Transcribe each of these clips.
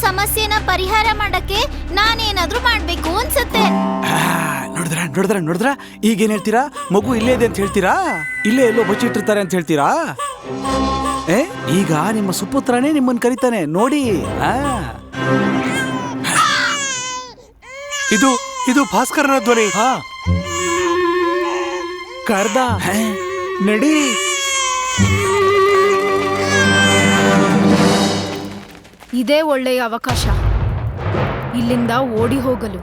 ಸಮಸ್ಯೆನ ಪರಿಹಾರ ಮಾಡಕ್ಕೆ ನಾನೇನಾದ್ರೂ ಮಾಡ್ಬೇಕು ಅನ್ಸುತ್ತೆ. ಆ, ನೋಡಿದ್ರ ನೋಡಿದ್ರ ನೋಡಿದ್ರ? ಈಗೇನ್ ಹೇಳ್ತೀರಾ? ಮಗು ಇಲ್ಲೇ ಇದೆ ಅಂತ ಹೇಳ್ತೀರಾ? ಇಲ್ಲೇ ಎಲ್ಲೋ ಬಚ್ಚಿಟ್ಟಿರ್ತಾರೆ ಅಂತ ಹೇಳ್ತೀರಾ? ಏ ಈಗ ನಿಮ್ಮ ಸುಪುತ್ರನೇ ನಿಮ್ಮನ್ನ ಕರಿತಾನೆ ನೋಡಿ. ಆ. ಇದು ಇದು ಭಾಸ್ಕರನ ಧ್ವನಿ. ಹಾ. ಕರ್ದ ಹೇ, ನಡಿ ಇದೇ ಒಳ್ಳೆಯ ಅವಕಾಶ. ಇಲ್ಲಿಂದ ಓಡಿ ಹೋಗಲು.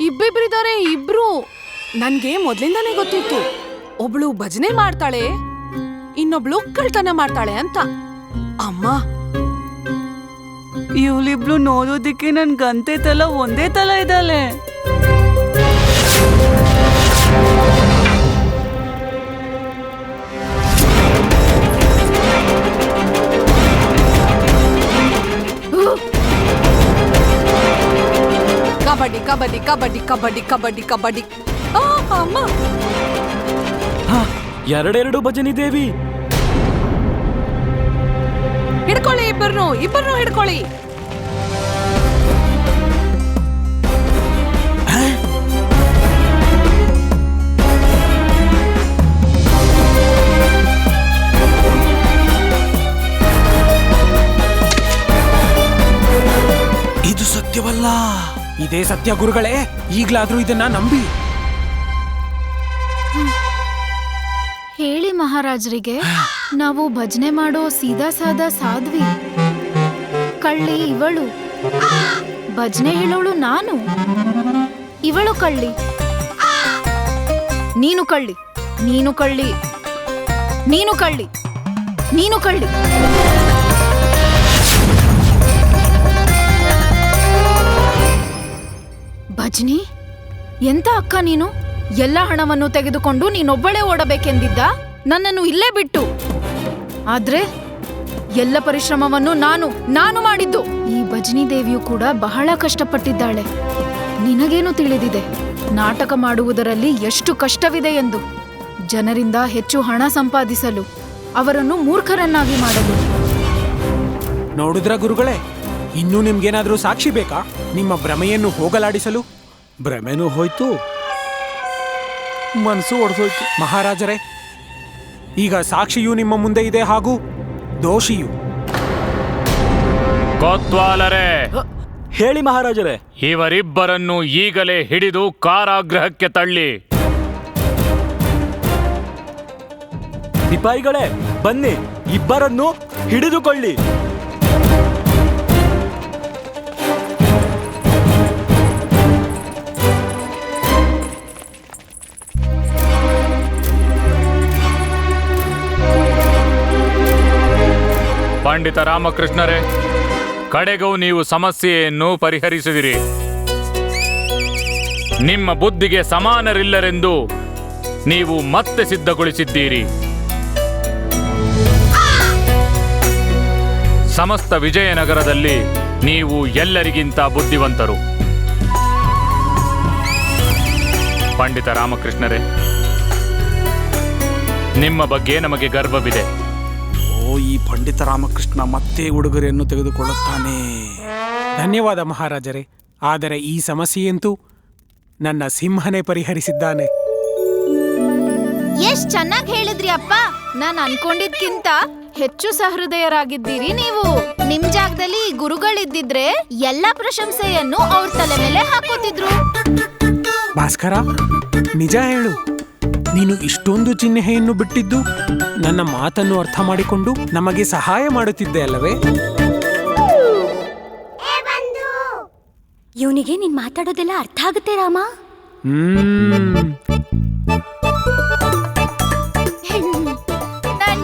ಇಬ್ಬಿಬ್ರಿದ್ದಾರೆ ಇಬ್ರು. ನನ್ಗೆ ಮೊದ್ಲಿಂದಾನೇ ಗೊತ್ತಿತ್ತು. ಒಬ್ಳು ಭಜನೆ ಮಾಡ್ತಾಳೆ, ಇನ್ನೊಬ್ಳು ಕಳ್ತನ ಮಾಡ್ತಾಳೆ ಅಂತ. ಅಮ್ಮ. ಇವಳಿಬ್ಳು ನೋಡೋದಿಕ್ಕೆ ನನ್ ಗಂತೆ ತಲ ಒಂದೇ ತಲ ಇದ್ದಾಳೆ. ಕಬಡ್ಡಿ ಕಬಡ್ಡಿ ಕಬಡ್ಡಿ ಕಬಡ್ಡಿ ಕಬಡ್ಡಿ ಕಬಡ್ಡಿ. ಆ, ಅಮ್ಮ. ಎರಡೆರಡು ಭಜನಿ ದೇವಿ. ಹಿಡ್ಕೊಳ್ಳಿ ಇಬ್ಬರನ್ನು ಇಬ್ಬರನ್ನು ಹಿಡ್ಕೊಳ್ಳಿ. ಇದು ಸತ್ಯವಲ್ಲ. ಇದೇ ಸತ್ಯ ಗುರುಗಳೇ, ಈಗ್ಲಾದ್ರೂ ಇದನ್ನ ನಂಬಿ. ಹೇಳಿ ಮಹಾರಾಜರಿಗೆ, ನಾವು ಭಜನೆ ಮಾಡೋ ಸೀದಾ ಸಾದಾ ಸಾಧ್ವಿ. ಕಳ್ಳಿ ಇವಳು. ಭಜನೆ ಹೇಳೋಳು ನಾನು. ಇವಳು ಕಳ್ಳಿ. ನೀನು ಕಳ್ಳಿ. ನೀನು ಕಳ್ಳಿ. ನೀನು ಕಳ್ಳಿ. ನೀನು ಕಳ್ಳಿ. ಭಜನಿ? ಎಂತ ಅಕ್ಕ ನೀನು? ಎಲ್ಲ ಹಣವನ್ನು ತೆಗೆದುಕೊಂಡು ನೀನೊಬ್ಬಳೇ ಓಡಬೇಕೆಂದಿದ್ದ? ನನ್ನನ್ನು ಇಲ್ಲೇ ಬಿಟ್ಟು. ಆದ್ರೆ ಎಲ್ಲ ಪರಿಶ್ರಮವನ್ನು ನಾನು ನಾನು ಮಾಡಿದ್ದು. ಈ ಭಜನಿ ದೇವಿಯು ಕೂಡ ಬಹಳ ಕಷ್ಟಪಟ್ಟಿದ್ದಾಳೆ. ನಿನಗೇನು ತಿಳಿದಿದೆ? ನಾಟಕ ಮಾಡುವುದರಲ್ಲಿ ಎಷ್ಟು ಕಷ್ಟವಿದೆ ಎಂದು. ಜನರಿಂದ ಹೆಚ್ಚು ಹಣ ಸಂಪಾದಿಸಲು, ಅವರನ್ನು ಮೂರ್ಖರನ್ನಾಗಿ ಮಾಡಲು. ನೋಡಿದ್ರ ಗುರುಗಳೇ? ಇನ್ನೂ ನಿಮ್ಗೇನಾದರೂ ಸಾಕ್ಷಿ ಬೇಕಾ? ನಿಮ್ಮ ಭ್ರಮೆಯನ್ನು ಹೋಗಲಾಡಿಸಲು? ಭ್ರಮೆನೂ ಹೋಯ್ತು. ಮನಸ್ಸು ಒಡೆದೋಯ್ತು ಮಹಾರಾಜರೇ ಈಗ ಸಾಕ್ಷಿಯು ನಿಮ್ಮ ಮುಂದೆ ಇದೆ ಹಾಗೂ ದೋಷಿಯು. ಕೊತ್ವಾಲರೇ! ಹೇಳಿ ಮಹಾರಾಜರೇ. ಇವರಿಬ್ಬರನ್ನು ಈಗಲೇ ಹಿಡಿದು ಕಾರಾಗೃಹಕ್ಕೆ ತಳ್ಳಿ. ಸಿಪಾಯಿಗಳೇ ಬನ್ನಿ. ಇಬ್ಬರನ್ನು ಹಿಡಿದುಕೊಳ್ಳಿ. ಪಂಡಿತ ರಾಮಕೃಷ್ಣರೇ, ಕಡೆಗೂ ನೀವು ಸಮಸ್ಯೆಯನ್ನು ಪರಿಹರಿಸಿದಿರಿ. ನಿಮ್ಮ ಬುದ್ಧಿಗೆ ಸಮಾನರಿಲ್ಲರೆಂದು ನೀವು ಮತ್ತೆ ಸಿದ್ಧಗೊಳಿಸಿದ್ದೀರಿ. ಸಮಸ್ತ ವಿಜಯನಗರದಲ್ಲಿ ನೀವು ಎಲ್ಲರಿಗಿಂತ ಬುದ್ಧಿವಂತರು. ಪಂಡಿತ ರಾಮಕೃಷ್ಣರೇ, ನಿಮ್ಮ ಬಗ್ಗೆ ನಮಗೆ ಗರ್ವವಿದೆ. ಓ ಈ ಪಂಡಿತ ರಾಮಕೃಷ್ಣ ಮತ್ತೆ ಉಡುಗೊರೆಯನ್ನು ತೆಗೆದುಕೊಳ್ಳುತ್ತಾನೆ. ಧನ್ಯವಾದ ಮಹಾರಾಜರೇ. ಆದರೆ ಈ ಸಮಸ್ಯೆಯಂತೂ ನನ್ನ ಸಿಂಹನೇ ಪರಿಹರಿಸಿದ್ದಾನೆ. ಎಷ್ಟ್ ಚೆನ್ನಾಗಿ ಹೇಳಿದ್ರಿ ಅಪ್ಪ. ನಾನ್ ಅನ್ಕೊಂಡಿದ್ಕಿಂತ ಹೆಚ್ಚು ಸಹೃದಯರಾಗಿದ್ದೀರಿ ನೀವು. ನಿಮ್ ಜಾಗದಲ್ಲಿ ಈ ಗುರುಗಳಿದ್ದಿದ್ರೆ ಎಲ್ಲಾ ಪ್ರಶಂಸೆಯನ್ನು ಅವ್ರ ತಲೆ ಮೇಲೆ ಹಾಕೋತಿದ್ರು. ಭಾಸ್ಕರ ನಿಜ ಹೇಳು. ನೀನು ಇಷ್ಟೊಂದು ಚಿಹ್ನೆಯನ್ನು ಬಿಟ್ಟಿದ್ದು ನನ್ನ ಮಾತನ್ನು ಅರ್ಥ ಮಾಡಿಕೊಂಡು ನಮಗೆ ಸಹಾಯ ಮಾಡುತ್ತಿದ್ದೆ ಅಲ್ಲವೇ? ಇವನಿಗೆ ನೀನ್ ಮಾತಾಡೋದೆಲ್ಲ ಅರ್ಥ ಆಗುತ್ತೆ ರಾಮ.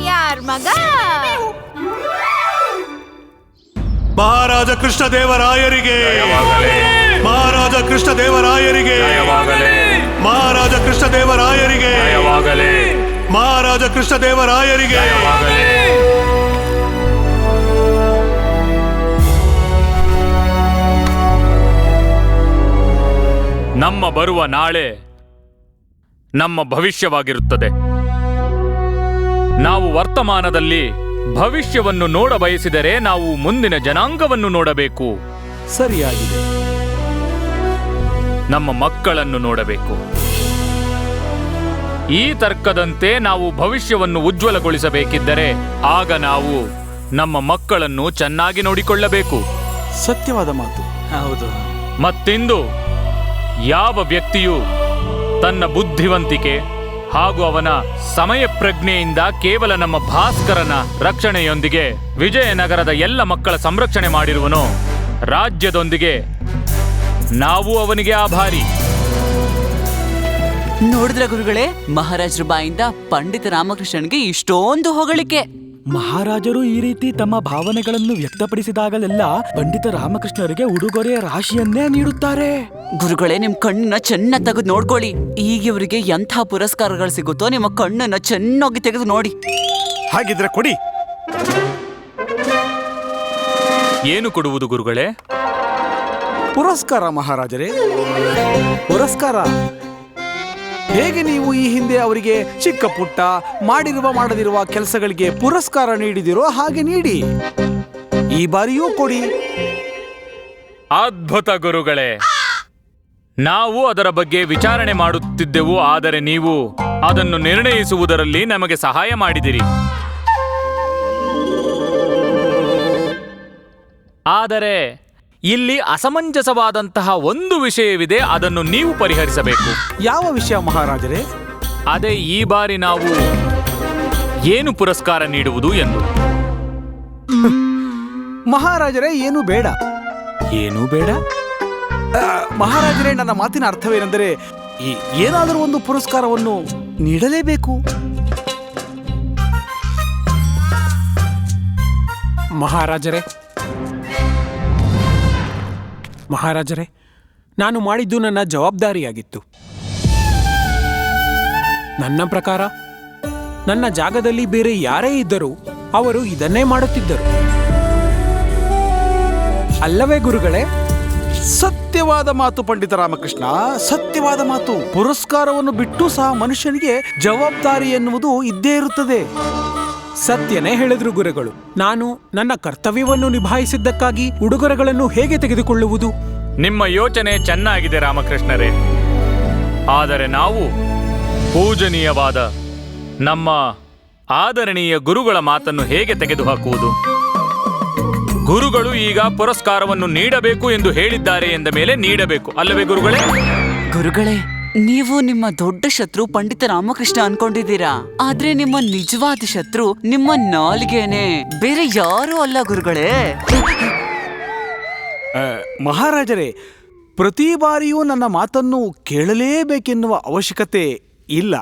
ಯಾರ್ ಮಗ? ಮಹಾರಾಜ ಕೃಷ್ಣದೇವರಾಯರಿಗೆ. ಮಹಾರಾಜ ಕೃಷ್ಣದೇವರಾಯರಿಗೆ. ಮಹಾರಾಜ ಕೃಷ್ಣದೇವರಾಯರಿಗೆ. ಜಯವಾಗಲೇ. ಮಹಾರಾಜ ಕೃಷ್ಣದೇವರಾಯರಿಗೆ. ಜಯವಾಗಲೇ. ನಮ್ಮ ಬರುವ ನಾಳೆ ನಮ್ಮ ಭವಿಷ್ಯವಾಗಿರುತ್ತದೆ. ನಾವು ವರ್ತಮಾನದಲ್ಲಿ ಭವಿಷ್ಯವನ್ನು ನೋಡ ಬಯಸಿದರೆ ನಾವು ಮುಂದಿನ ಜನಾಂಗವನ್ನು ನೋಡಬೇಕು. ಸರಿಯಾಗಿದೆ. ನಮ್ಮ ಮಕ್ಕಳನ್ನು ನೋಡಬೇಕು. ಈ ತರ್ಕದಂತೆ ನಾವು ಭವಿಷ್ಯವನ್ನು ಉಜ್ವಲಗೊಳಿಸಬೇಕಿದ್ದರೆ ಆಗ ನಾವು ನಮ್ಮ ಮಕ್ಕಳನ್ನು ಚೆನ್ನಾಗಿ ನೋಡಿಕೊಳ್ಳಬೇಕು. ಸತ್ಯವಾದ ಮಾತು. ಹೌದು. ಮತ್ತಿಂದು ಯಾವ ವ್ಯಕ್ತಿಯು ತನ್ನ ಬುದ್ಧಿವಂತಿಕೆ ಹಾಗೂ ಅವನ ಸಮಯ ಪ್ರಜ್ಞೆಯಿಂದ ಕೇವಲ ನಮ್ಮ ಭಾಸ್ಕರನ ರಕ್ಷಣೆಯೊಂದಿಗೆ ವಿಜಯನಗರದ ಎಲ್ಲ ಮಕ್ಕಳ ಸಂರಕ್ಷಣೆ ಮಾಡಿರುವನು ರಾಜ್ಯದೊಂದಿಗೆ ನಾವು ಅವನಿಗೆ ಆಭಾರಿ. ನೋಡಿದ್ರ ಗುರುಗಳೇ ಮಹಾರಾಜರ ಬಾಯಿಂದ ಪಂಡಿತ ರಾಮಕೃಷ್ಣನ್ಗೆ ಇಷ್ಟೊಂದು ಹೊಗಳಿಕೆ. ಮಹಾರಾಜರು ಈ ರೀತಿ ತಮ್ಮ ಭಾವನೆಗಳನ್ನು ವ್ಯಕ್ತಪಡಿಸಿದಾಗಲೆಲ್ಲ ಪಂಡಿತ ರಾಮಕೃಷ್ಣರಿಗೆ ಉಡುಗೊರೆಯ ರಾಶಿಯನ್ನೇ ನೀಡುತ್ತಾರೆ. ಗುರುಗಳೇ ನಿಮ್ ಕಣ್ಣನ್ನ ಚೆನ್ನಾಗಿ ತೆಗೆದು ನೋಡ್ಕೊಳ್ಳಿ. ಈಗ ಇವರಿಗೆ ಎಂಥ ಪುರಸ್ಕಾರಗಳು ಸಿಗುತ್ತೋ ನಿಮ್ಮ ಕಣ್ಣನ್ನ ಚೆನ್ನಾಗಿ ತೆಗೆದು ನೋಡಿ. ಹಾಗಿದ್ರೆ ಕೊಡಿ. ಏನು ಕೊಡುವುದು ಗುರುಗಳೇ? ಪುರಸ್ಕಾರ ಮಹಾರಾಜರೇ. ಪುರಸ್ಕಾರ. ಹೇಗೆ ನೀವು ಈ ಹಿಂದೆ ಅವರಿಗೆ ಚಿಕ್ಕ ಪುಟ್ಟ ಮಾಡಿರುವ ಮಾಡದಿರುವ ಕೆಲಸಗಳಿಗೆ ಪುರಸ್ಕಾರ ನೀಡಿದಿರೋ ಹಾಗೆ ನೀಡಿ. ಈ ಬಾರಿಯೂ ಕೊಡಿ. ಅದ್ಭುತ ಗುರುಗಳೇ, ನಾವು ಅದರ ಬಗ್ಗೆ ವಿಚಾರಣೆ ಮಾಡುತ್ತಿದ್ದೆವು, ಆದರೆ ನೀವು ಅದನ್ನು ನಿರ್ಣಯಿಸುವುದರಲ್ಲಿ ನಮಗೆ ಸಹಾಯ ಮಾಡಿದಿರಿ. ಆದರೆ ಇಲ್ಲಿ ಅಸಮಂಜಸವಾದಂತಹ ಒಂದು ವಿಷಯವಿದೆ ಅದನ್ನು ನೀವು ಪರಿಹರಿಸಬೇಕು. ಯಾವ ವಿಷಯ ಮಹಾರಾಜರೇ? ಅದೇ ಈ ಬಾರಿ ನಾವು ಏನು ಪುರಸ್ಕಾರ ನೀಡುವುದು ಎಂದು. ಮಹಾರಾಜರೇ ಏನು ಬೇಡ. ಏನೂ ಬೇಡ? ಆ, ಮಹಾರಾಜರೇ ನನ್ನ ಮಾತಿನ ಅರ್ಥವೇನೆಂದರೆ ಈ- ಏನಾದರೂ ಒಂದು ಪುರಸ್ಕಾರವನ್ನು ನೀಡಲೇಬೇಕು. ಮಹಾರಾಜರೇ ಮಹಾರಾಜರೇ, ನಾನು ಮಾಡಿದ್ದು ನನ್ನ ಜವಾಬ್ದಾರಿಯಾಗಿತ್ತು. ನನ್ನ ಪ್ರಕಾರ, ನನ್ನ ಜಾಗದಲ್ಲಿ ಬೇರೆ ಯಾರೇ ಇದ್ದರೂ ಅವರು ಇದನ್ನೇ ಮಾಡುತ್ತಿದ್ದರು. ಅಲ್ಲವೇ ಗುರುಗಳೇ? ಸತ್ಯವಾದ ಮಾತು ಪಂಡಿತ ರಾಮಕೃಷ್ಣ, ಸತ್ಯವಾದ ಮಾತು. ಪುರಸ್ಕಾರವನ್ನು ಬಿಟ್ಟು ಸಹ ಮನುಷ್ಯನಿಗೆ ಜವಾಬ್ದಾರಿ ಎನ್ನುವುದು ಇದ್ದೇ ಇರುತ್ತದೆ. ಸತ್ಯನೇ ಹೇಳಿದ್ರು ಗುರುಗಳು ನಾನು ನನ್ನ ಕರ್ತವ್ಯವನ್ನು ನಿಭಾಯಿಸಿದ್ದಕ್ಕಾಗಿ ಉಡುಗೊರೆಗಳನ್ನು ಹೇಗೆ ತೆಗೆದುಕೊಳ್ಳುವುದು? ನಿಮ್ಮ ಯೋಚನೆ ಚೆನ್ನಾಗಿದೆ ರಾಮಕೃಷ್ಣರೇ. ಆದರೆ ನಾವು ಪೂಜನೀಯವಾದ ನಮ್ಮ ಆದರಣೀಯ ಗುರುಗಳ ಮಾತನ್ನು ಹೇಗೆ ತೆಗೆದುಹಾಕುವುದು? ಗುರುಗಳು ಈಗ ಪುರಸ್ಕಾರವನ್ನು ನೀಡಬೇಕು ಎಂದು ಹೇಳಿದ್ದಾರೆ ಎಂದ ಮೇಲೆ ನೀಡಬೇಕು ಅಲ್ಲವೇ ಗುರುಗಳೇ? ಗುರುಗಳೇ ನೀವು ನಿಮ್ಮ ದೊಡ್ಡ ಶತ್ರು ಪಂಡಿತ ರಾಮಕೃಷ್ಣ ಅನ್ಕೊಂಡಿದ್ದೀರಾ? ಆದ್ರೆ ನಿಮ್ಮ ನಿಜವಾದ ಶತ್ರು ನಿಮ್ಮ ನಾಲ್ಗೆನೆ. ಬೇರೆ ಯಾರೂ ಅಲ್ಲ ಗುರುಗಳೇ. ಆ, ಮಹಾರಾಜರೇ ಪ್ರತಿ ಬಾರಿಯೂ ನನ್ನ ಮಾತನ್ನು ಕೇಳಲೇಬೇಕೆನ್ನುವ ಅವಶ್ಯಕತೆ ಇಲ್ಲ.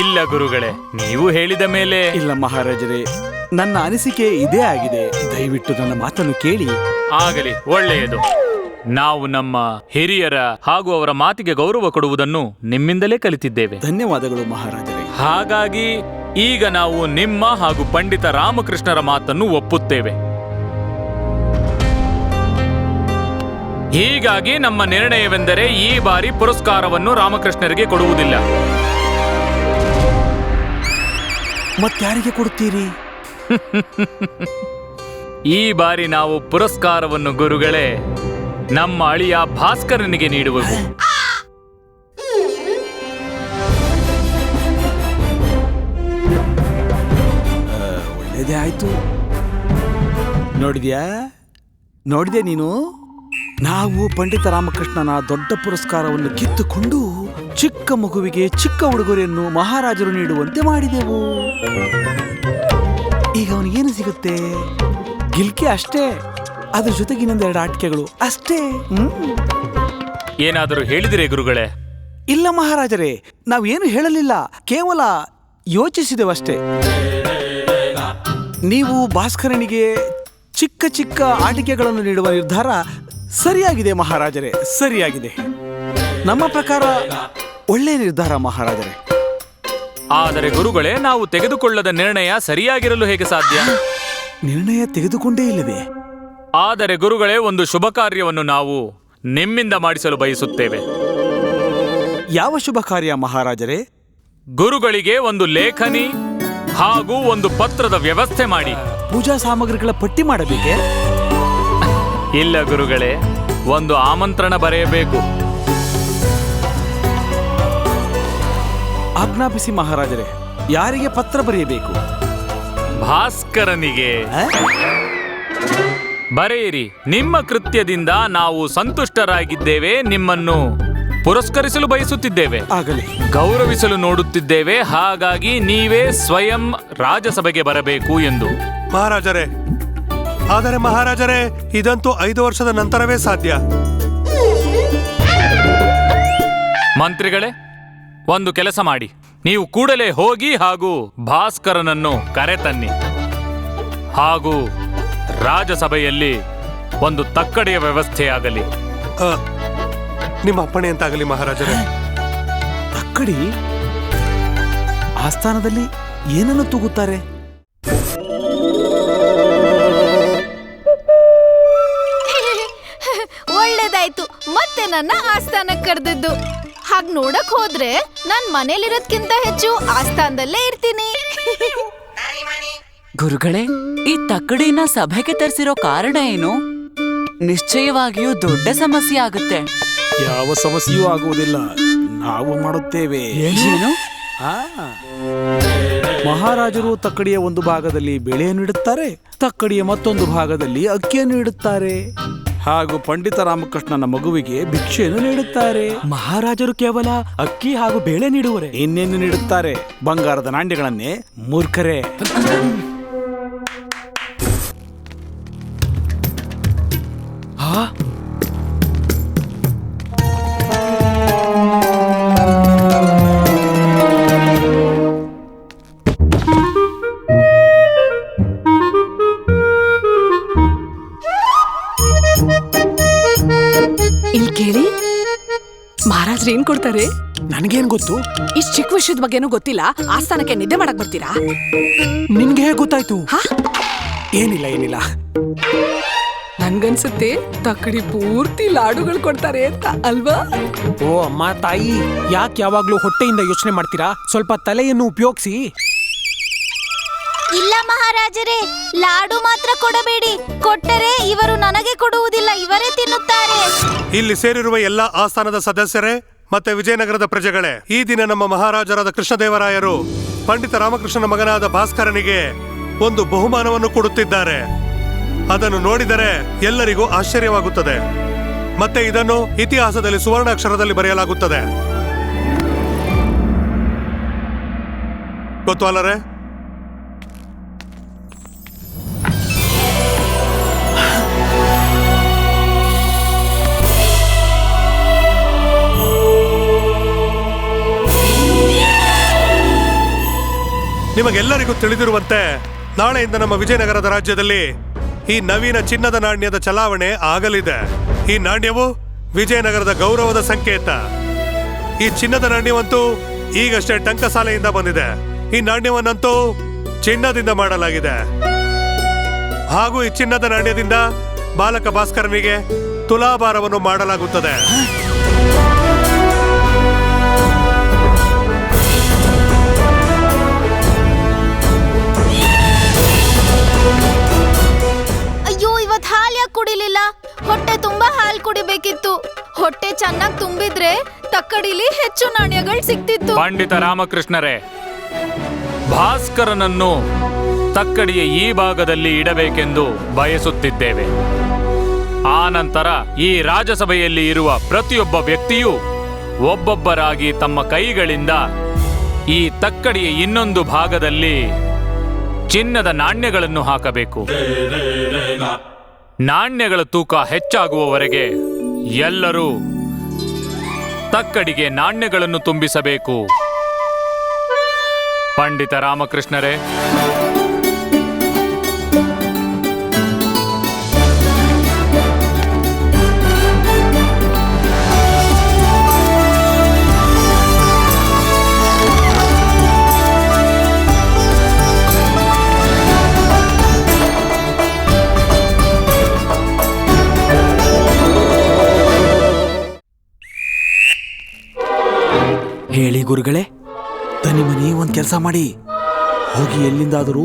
ಇಲ್ಲ ಗುರುಗಳೇ ನೀವು ಹೇಳಿದ ಮೇಲೆ. ಇಲ್ಲ ಮಹಾರಾಜರೇ ನನ್ನ ಅನಿಸಿಕೆ ಇದೇ ಆಗಿದೆ. ದಯವಿಟ್ಟು ನನ್ನ ಮಾತನ್ನು ಕೇಳಿ. ಆಗಲಿ ಒಳ್ಳೆಯದು. ನಾವು ನಮ್ಮ ಹಿರಿಯರ ಹಾಗೂ ಅವರ ಮಾತಿಗೆ ಗೌರವ ಕೊಡುವುದನ್ನು ನಿಮ್ಮಿಂದಲೇ ಕಲಿತಿದ್ದೇವೆ. ಧನ್ಯವಾದಗಳು ಮಹಾರಾಜರೇ. ಹಾಗಾಗಿ ಈಗ ನಾವು ನಿಮ್ಮ ಹಾಗೂ ಪಂಡಿತ ರಾಮಕೃಷ್ಣರ ಮಾತನ್ನು ಒಪ್ಪುತ್ತೇವೆ. ಹೀಗಾಗಿ ನಮ್ಮ ನಿರ್ಣಯವೆಂದರೆ ಈ ಬಾರಿ ಪುರಸ್ಕಾರವನ್ನು ರಾಮಕೃಷ್ಣರಿಗೆ ಕೊಡುವುದಿಲ್ಲ. ಮತ್ತಾರಿಗೆ ಕೊಡುತ್ತೀರಿ? ಈ ಬಾರಿ ನಾವು ಪುರಸ್ಕಾರವನ್ನು ಗುರುಗಳೇ ನಮ್ಮ ಅಳಿಯ ಭಾಸ್ಕರನಿಗೆ ನೀಡುವೆವು. ಒಳ್ಳೇದೇ ಆಯ್ತು. ನೋಡಿದ್ಯಾ? ನೋಡಿದೆ ನೀನು? ನಾವು ಪಂಡಿತ ರಾಮಕೃಷ್ಣನ ದೊಡ್ಡ ಪುರಸ್ಕಾರವನ್ನು ಕಿತ್ತುಕೊಂಡು ಚಿಕ್ಕ ಮಗುವಿಗೆ ಚಿಕ್ಕ ಉಡುಗೊರೆಯನ್ನು ಮಹಾರಾಜರು ನೀಡುವಂತೆ ಮಾಡಿದೆವು. ಈಗ ಅವನಿಗೇನು ಸಿಗುತ್ತೆ? ಗಿಲ್ಕೆ ಅಷ್ಟೇ. ಅದ್ರ ಜೊತೆಗೆ ಇನ್ನೊಂದೆರಡು ಆಟಿಕೆಗಳು. ಅಷ್ಟೇ. ಹ್ಮ್. ಏನಾದರೂ ಹೇಳಿದಿರೇ ಗುರುಗಳೇ? ಇಲ್ಲ ಮಹಾರಾಜರೇ ನಾವೇನು ಹೇಳಲಿಲ್ಲ. ಕೇವಲ ಯೋಚಿಸಿದೆವಷ್ಟೇ ನೀವು ಭಾಸ್ಕರನಿಗೆ ಚಿಕ್ಕ ಚಿಕ್ಕ ಆಟಿಕೆಗಳನ್ನು ನೀಡುವ ನಿರ್ಧಾರ ಸರಿಯಾಗಿದೆ ಮಹಾರಾಜರೇ ಸರಿಯಾಗಿದೆ. ನಮ್ಮ ಪ್ರಕಾರ ಒಳ್ಳೆಯ ನಿರ್ಧಾರ ಮಹಾರಾಜರೇ. ಆದರೆ ಗುರುಗಳೇ ನಾವು ತೆಗೆದುಕೊಳ್ಳದ ನಿರ್ಣಯ ಸರಿಯಾಗಿರಲು ಹೇಗೆ ಸಾಧ್ಯ? ನಿರ್ಣಯ ತೆಗೆದುಕೊಂಡೇ ಇಲ್ಲವೇ? ಆದರೆ ಗುರುಗಳೇ ಒಂದು ಶುಭ ಕಾರ್ಯವನ್ನು ನಾವು ನಿಮ್ಮಿಂದ ಮಾಡಿಸಲು ಬಯಸುತ್ತೇವೆ. ಯಾವ ಶುಭ ಕಾರ್ಯ ಮಹಾರಾಜರೇ? ಗುರುಗಳಿಗೆ ಒಂದು ಲೇಖನಿ ಹಾಗೂ ಒಂದು ಪತ್ರದ ವ್ಯವಸ್ಥೆ ಮಾಡಿ. ಪೂಜಾ ಸಾಮಗ್ರಿಗಳ ಪಟ್ಟಿ ಮಾಡಬೇಕೆ? ಇಲ್ಲ ಗುರುಗಳೇ ಒಂದು ಆಮಂತ್ರಣ ಬರೆಯಬೇಕು. ಆಜ್ಞಾಪಿಸಿ ಮಹಾರಾಜರೇ ಯಾರಿಗೆ ಪತ್ರ ಬರೆಯಬೇಕು? ಭಾಸ್ಕರನಿಗೆ? ಬರೆಯಿರಿ. ನಿಮ್ಮ ಕೃತ್ಯದಿಂದ ನಾವು ಸಂತುಷ್ಟರಾಗಿದ್ದೇವೆ ನಿಮ್ಮನ್ನು ಪುರಸ್ಕರಿಸಲು ಬಯಸುತ್ತಿದ್ದೇವೆ. ಆಗಲಿ. ಗೌರವಿಸಲು ನೋಡುತ್ತಿದ್ದೇವೆ ಹಾಗಾಗಿ ನೀವೇ ಸ್ವಯಂ ರಾಜಸಭೆಗೆ ಬರಬೇಕು ಎಂದು. ಮಹಾರಾಜರೇ ಆದರೆ ಮಹಾರಾಜರೇ ಇದಂತೂ ಐದು ವರ್ಷದ ನಂತರವೇ ಸಾಧ್ಯ. ಮಂತ್ರಿಗಳೇ ಒಂದು ಕೆಲಸ ಮಾಡಿ. ನೀವು ಕೂಡಲೇ ಹೋಗಿ ಹಾಗೂ ಭಾಸ್ಕರನನ್ನು ಕರೆತನ್ನಿ. ಹಾಗೂ ರಾಜಸಭೆಯಲ್ಲಿ ಒಂದು ತಕ್ಕಡೆಯ ವ್ಯವಸ್ಥೆಯಾಗಲಿ. ಆ, ನಿಮ್ಮ ಅಪ್ಪಣೆ ಅಂತಾಗಲಿ ಮಹಾರಾಜರೇ. ತಕ್ಕಡಿ? ಆಸ್ಥಾನದಲ್ಲಿ ಏನನ್ನು ತೂಗುತ್ತಾರೆ? ಒಳ್ಳೇದಾಯ್ತು. ಮತ್ತೆ ನನ್ನ ಆಸ್ಥಾನಕ್ಕೆ ಕರೆದಿದ್ದು. ಹಾಗ್ ನೋಡಕ್ ಹೋದ್ರೆ ನಾನ್ ಮನೇಲಿರೋದ್ಕಿಂತ ಹೆಚ್ಚು ಆಸ್ಥಾನದಲ್ಲೇ ಇರ್ತೀನಿ. ಗುರುಗಳೇ ಈ ತಕ್ಕಡಿನ ಸಭೆಗೆ ತರಿಸಿರೋ ಕಾರಣ ಏನು? ನಿಶ್ಚಯವಾಗಿಯೂ ದೊಡ್ಡ ಸಮಸ್ಯೆ ಆಗುತ್ತೆ. ಯಾವ ಸಮಸ್ಯೆಯೂ ಆಗುವುದಿಲ್ಲ. ನಾವು ಮಾಡುತ್ತೇವೆ. ಏನು? ಆ. ಮಹಾರಾಜರು ತಕ್ಕಡಿಯ ಒಂದು ಭಾಗದಲ್ಲಿ ಬೆಳೆಯನ್ನು ಇಡುತ್ತಾರೆ ತಕ್ಕಡಿಯ ಮತ್ತೊಂದು ಭಾಗದಲ್ಲಿ ಅಕ್ಕಿಯನ್ನು ಇಡುತ್ತಾರೆ. ಹಾಗೂ ಪಂಡಿತ ರಾಮಕೃಷ್ಣನ ಮಗುವಿಗೆ ಭಿಕ್ಷೆಯನ್ನು ನೀಡುತ್ತಾರೆ. ಮಹಾರಾಜರು ಕೇವಲ ಅಕ್ಕಿ ಹಾಗೂ ಬೇಳೆ ನೀಡುವರೆ. ಇನ್ನೇನು ನೀಡುತ್ತಾರೆ? ಬಂಗಾರದ ನಾಣ್ಯಗಳನ್ನೇ ಮೂರ್ಖರೇ. ಇಲ್ಲಿ ಕೇಳಿ ಮಹಾರಾಜ್ರು ಏನ್ ಕೊಡ್ತಾರೆ? ನನ್ಗೇನ್ ಗೊತ್ತು? ಇಷ್ಟ್ ಚಿಕ್ಕ ವಿಷಯದ ಬಗ್ಗೆನೂ ಗೊತ್ತಿಲ್ಲ. ಆಸ್ಥಾನಕ್ಕೆ ನಿದ್ದೆ ಮಾಡಕ್ ಬರ್ತೀರಾ? ನಿನ್ಗೆ ಹೇಗೆ ಗೊತ್ತಾಯ್ತು? ಹಾ? ಏನಿಲ್ಲ ಏನಿಲ್ಲ. ನನ್ಗನ್ಸುತ್ತೆ? ತಕ್ಕಡಿ ಪೂರ್ತಿ ಲಾಡುಗಳು ಕೊಡ್ತಾರೆ ಅಂತ ಅಲ್ವಾ? ಓ ಅಮ್ಮ ತಾಯಿ ಯಾಕೆ ಯಾವಾಗ್ಲೂ ಹೊಟ್ಟೆಯಿಂದ ಯೋಚನೆ ಮಾಡ್ತೀರಾ? ಸ್ವಲ್ಪ ತಲೆಯನ್ನು ಉಪಯೋಗಿಸಿ. ಇಲ್ಲ ಮಹಾರಾಜರೇ ಲಾಡು ಮಾತ್ರ ಕೊಡಬೇಡಿ. ಕೊಟ್ಟರೆ ಇವರು ನನಗೆ ಕೊಡುವುದಿಲ್ಲ ಇವರೇ ತಿನ್ನುತ್ತಾರೆ. ಇಲ್ಲಿ ಸೇರಿರುವ ಎಲ್ಲ ಆಸ್ಥಾನದ ಸದಸ್ಯರೇ ಮತ್ತೆ ವಿಜಯನಗರದ ಪ್ರಜೆಗಳೇ ಈ ದಿನ ನಮ್ಮ ಮಹಾರಾಜರಾದ ಕೃಷ್ಣದೇವರಾಯರು ಪಂಡಿತ ರಾಮಕೃಷ್ಣನ ಮಗನಾದ ಭಾಸ್ಕರನಿಗೆ ಒಂದು ಬಹುಮಾನವನ್ನು ಕೊಡುತ್ತಿದ್ದಾರೆ. ಅದನ್ನು ನೋಡಿದರೆ ಎಲ್ಲರಿಗೂ ಆಶ್ಚರ್ಯವಾಗುತ್ತದೆ. ಮತ್ತೆ ಇದನ್ನು ಇತಿಹಾಸದಲ್ಲಿ ಸುವರ್ಣಾಕ್ಷರದಲ್ಲಿ ಬರೆಯಲಾಗುತ್ತದೆ. ಗೊತ್ತು ನಿಮಗೆಲ್ಲರಿಗೂ ತಿಳಿದಿರುವಂತೆ ನಾಳೆಯಿಂದ ನಮ್ಮ ವಿಜಯನಗರದ ರಾಜ್ಯದಲ್ಲಿ ಈ ನವೀನ ಚಿನ್ನದ ನಾಣ್ಯದ ಚಲಾವಣೆ ಆಗಲಿದೆ. ಈ ನಾಣ್ಯವು ವಿಜಯನಗರದ ಗೌರವದ ಸಂಕೇತ. ಈ ಚಿನ್ನದ ನಾಣ್ಯವಂತೂ ಈಗಷ್ಟೇ ಟಂಕಸಾಲೆಯಿಂದ ಬಂದಿದೆ. ಈ ನಾಣ್ಯವನ್ನಂತೂ ಚಿನ್ನದಿಂದ ಮಾಡಲಾಗಿದೆ. ಹಾಗೂ ಈ ಚಿನ್ನದ ನಾಣ್ಯದಿಂದ ಬಾಲಕ ಭಾಸ್ಕರನಿಗೆ ತುಲಾಭಾರವನ್ನು ಮಾಡಲಾಗುತ್ತದೆ. ಹೊಟ್ಟೆ ತುಂಬಾ ಹಾಲು ಕುಡಿಬೇಕಿತ್ತು ಹೊಟ್ಟೆ ಚೆನ್ನಾಗಿ ತುಂಬಿದ್ರೆ ತಕ್ಕಡಿಲಿ ಹೆಚ್ಚು ನಾಣ್ಯಗಳು ಸಿಗ್ತಿತ್ತು ಪಂಡಿತ ರಾಮಕೃಷ್ಣರೇ ಭಾಸ್ಕರನನ್ನು ತಕ್ಕಡಿಯ ಈ ಭಾಗದಲ್ಲಿ ಇಡಬೇಕೆಂದು ಬಯಸುತ್ತಿದ್ದೇವೆ ಆನಂತರ ಈ ರಾಜಸಭೆಯಲ್ಲಿ ಇರುವ ಪ್ರತಿಯೊಬ್ಬ ವ್ಯಕ್ತಿಯೂ ಒಬ್ಬೊಬ್ಬರಾಗಿ ತಮ್ಮ ಕೈಗಳಿಂದ ಈ ತಕ್ಕಡಿಯ ಇನ್ನೊಂದು ಭಾಗದಲ್ಲಿ ಚಿನ್ನದ ನಾಣ್ಯಗಳನ್ನು ಹಾಕಬೇಕು ನಾಣ್ಯಗಳ ತೂಕ ಹೆಚ್ಚಾಗುವವರೆಗೆ ಎಲ್ಲರೂ ತಕ್ಕಡಿಗೆ ನಾಣ್ಯಗಳನ್ನು ತುಂಬಿಸಬೇಕು. ಪಂಡಿತ ರಾಮಕೃಷ್ಣರೇ ಗುರುಗಳೇ ತನ್ನಿ ಮನಿ ಒಂದ್ ಕೆಲಸ ಮಾಡಿ ಹೋಗಿ ಎಲ್ಲಿಂದಾದರೂ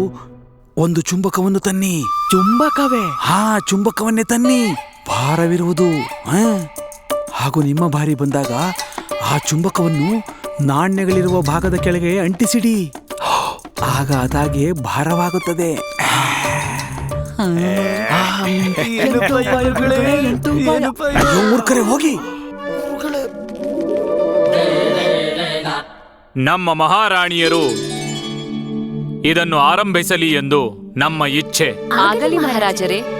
ಒಂದು ಚುಂಬಕವನ್ನು ತನ್ನಿ ಚುಂಬಕವೇ ಹಾ ಚುಂಬಕವನ್ನೇ ತನ್ನಿ ಭಾರವಿರುವುದು. ಹಾಗೂ ನಿಮ್ಮ ಬಾರಿ ಬಂದಾಗ ಆ ಚುಂಬಕವನ್ನು ನಾಣ್ಯಗಳಿರುವ ಭಾಗದ ಕೆಳಗೆ ಅಂಟಿಸಿಡಿ ಆಗ ಅದಾಗೆ ಭಾರವಾಗುತ್ತದೆ ಮೂರ್ಖರೇ ಹೋಗಿ ನಮ್ಮ ಮಹಾರಾಣಿಯರು ಇದನ್ನು ಆರಂಭಿಸಲಿ ಎಂದು ನಮ್ಮ ಇಚ್ಛೆ. ಆಗಲಿ ಮಹಾರಾಜರೇ.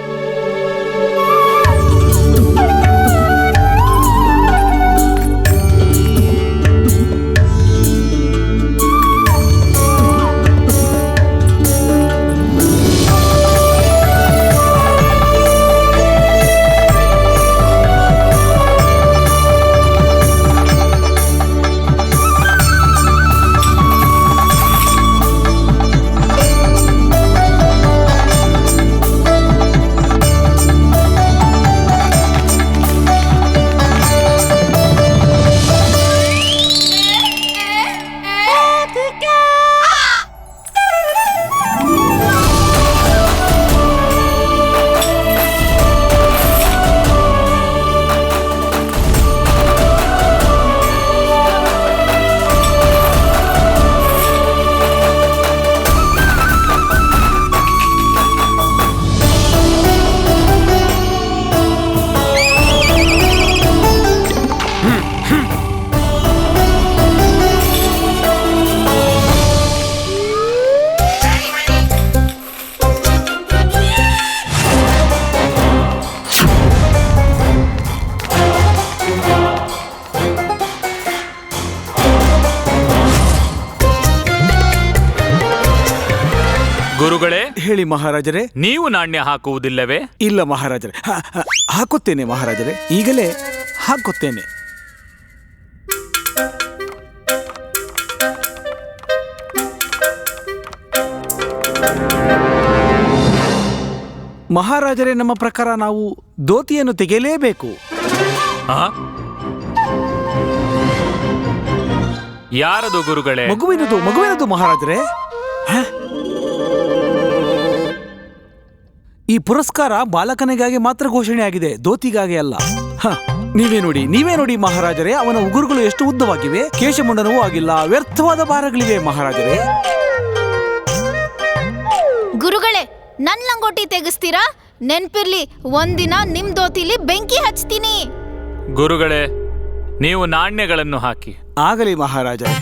ಗುರುಗಳೇ ಹೇಳಿ ಮಹಾರಾಜರೇ. ನೀವು ನಾಣ್ಯ ಹಾಕುವುದಿಲ್ಲವೇ? ಇಲ್ಲ ಮಹಾರಾಜರೇ. ಹಾ, ಹಾ, ಹಾಕುತ್ತೇನೆ ಮಹಾರಾಜರೇ. ಈಗಲೇ ಹಾಕುತ್ತೇನೆ. ಮಹಾರಾಜರೇ ನಮ್ಮ ಪ್ರಕಾರ ನಾವು ದೋತಿಯನ್ನು ತೆಗೆಯಲೇಬೇಕು. ಆ? ಯಾರದು ಗುರುಗಳೇ? ಮಗುವಿನದು ಮಗುವಿನದು ಮಹಾರಾಜರೇ. ಹ? ಈ ಪುರಸ್ಕಾರ ಬಾಲಕನಿಗಾಗಿ ಮಾತ್ರ ಘೋಷಣೆಯಾಗಿದೆ ಧೋತಿಗಾಗಿ ಅಲ್ಲ. ಹ, ನೀವೇ ನೋಡಿ ನೀವೇ ನೋಡಿ ಮಹಾರಾಜರೇ ಅವನ ಉಗುರುಗಳು ಎಷ್ಟು ಉದ್ದವಾಗಿವೆ ಕೇಶಮುಂಡನವೂ ಆಗಿಲ್ಲ ವ್ಯರ್ಥವಾದ ಭಾರಗಳಿವೆ ಮಹಾರಾಜರೇ. ಗುರುಗಳೇ ನನ್ ಲಂಗೋಟಿ ತೆಗಿಸ್ತೀರಾ? ನೆನ್ಪಿರ್ಲಿ ಒಂದಿನ ನಿಮ್ ದೋತಿಲಿ ಬೆಂಕಿ ಹಚ್ತೀನಿ. ಗುರುಗಳೇ ನೀವು ನಾಣ್ಯಗಳನ್ನು ಹಾಕಿ. ಆಗಲಿ ಮಹಾರಾಜರೇ.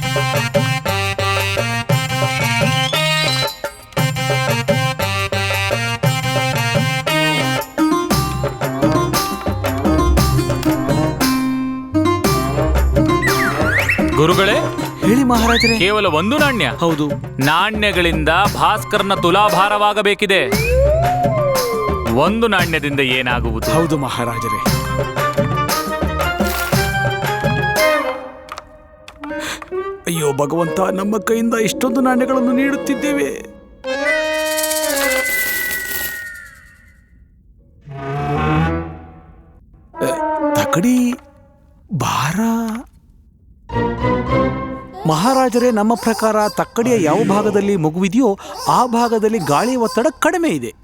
ಗುರುಗಳೇ ಹೇಳಿ ಮಹಾರಾಜರೇ. ಕೇವಲ ಒಂದು ನಾಣ್ಯ. ಹೌದು. ನಾಣ್ಯಗಳಿಂದ ಭಾಸ್ಕರ್ನ ತುಲಾಭಾರವಾಗಬೇಕಿದೆ. ಒಂದು ನಾಣ್ಯದಿಂದ ಏನಾಗುವುದು? ಹೌದು ಮಹಾರಾಜರೇ. ಅಯ್ಯೋ ಭಗವಂತ ನಮ್ಮ ಕೈಯಿಂದ ಇಷ್ಟೊಂದು ನಾಣ್ಯಗಳನ್ನು ನೀಡುತ್ತಿದ್ದೇವೆ. ತಕಡಿ ಭಾರ ಮಹಾರಾಜರೇ, ನಮ್ಮ ಪ್ರಕಾರ ತಕ್ಕಡಿಯ ಯಾವ ಭಾಗದಲ್ಲಿ ಮಗುವಿದೆಯೋ ಆ ಭಾಗದಲ್ಲಿ ಗಾಳಿ ಒತ್ತಡ ಕಡಿಮೆ ಇದೆ.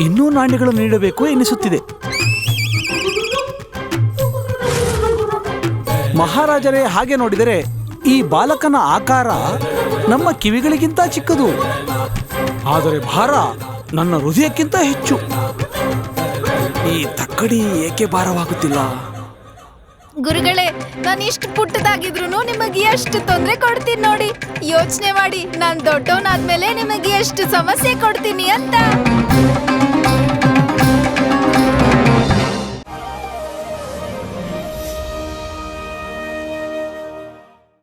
ಇನ್ನೂ ನಾಣ್ಯಗಳು ನೀಡಬೇಕು ಎನಿಸುತ್ತಿದೆ. ಮಹಾರಾಜರೇ, ಹಾಗೆ ನೋಡಿದರೆ ಈ ಬಾಲಕನ ಆಕಾರ ನಮ್ಮ ಕಿವಿಗಳಿಗಿಂತ ಚಿಕ್ಕದು. ಆದರೆ ಭಾರ ನನ್ನ ಹೃದಯಕ್ಕಿಂತ ಹೆಚ್ಚು. ಈ ತಕ್ಕಡಿ ಏಕೆ ಭಾರವಾಗುತ್ತಿಲ್ಲ? ಗುರುಗಳೇ, ನಾನು ಇಷ್ಟು ಪುಟ್ಟದಾಗಿದ್ರು ನಿಮಗೆ ಎಷ್ಟು ತೊಂದರೆ ಕೊಡ್ತೀನಿ ನೋಡಿ. ಯೋಚನೆ ಮಾಡಿ, ನಾನು ದೊಡ್ಡವನಾದ್ಮೇಲೆ ನಿಮಗೆ ಎಷ್ಟು ಸಮಸ್ಯೆ ಕೊಡ್ತೀನಿ ಅಂತ.